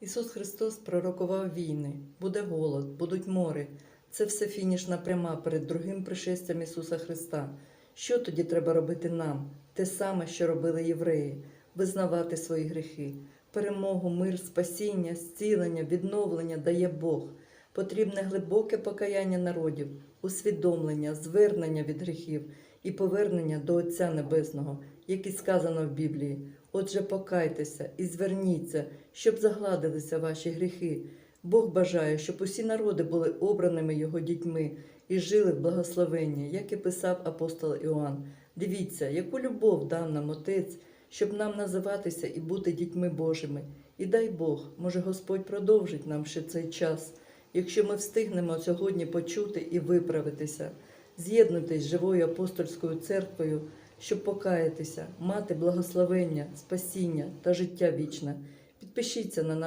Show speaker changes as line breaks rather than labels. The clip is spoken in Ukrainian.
Ісус Христос пророкував війни, буде голод, будуть мори. Це все фінішна пряма перед другим пришестям Ісуса Христа. Що тоді треба робити нам? Те саме, що робили євреї визнавати свої гріхи. Перемогу, мир, спасіння, зцілення, відновлення дає Бог. Потрібне глибоке покаяння народів, усвідомлення, звернення від гріхів і повернення до Отця Небесного, як і сказано в Біблії. Отже, покайтеся і зверніться, щоб загладилися ваші гріхи. Бог бажає, щоб усі народи були обраними Його дітьми і жили в благословенні, як і писав апостол Іоанн. Дивіться, яку любов дав нам Отець, щоб нам називатися і бути дітьми Божими. І дай Бог, може Господь продовжить нам ще цей час, якщо ми встигнемо сьогодні почути і виправитися, з'єднуйтесь з живою апостольською церквою, щоб покаятися, мати благословення, спасіння та життя вічне. Підпишіться на наш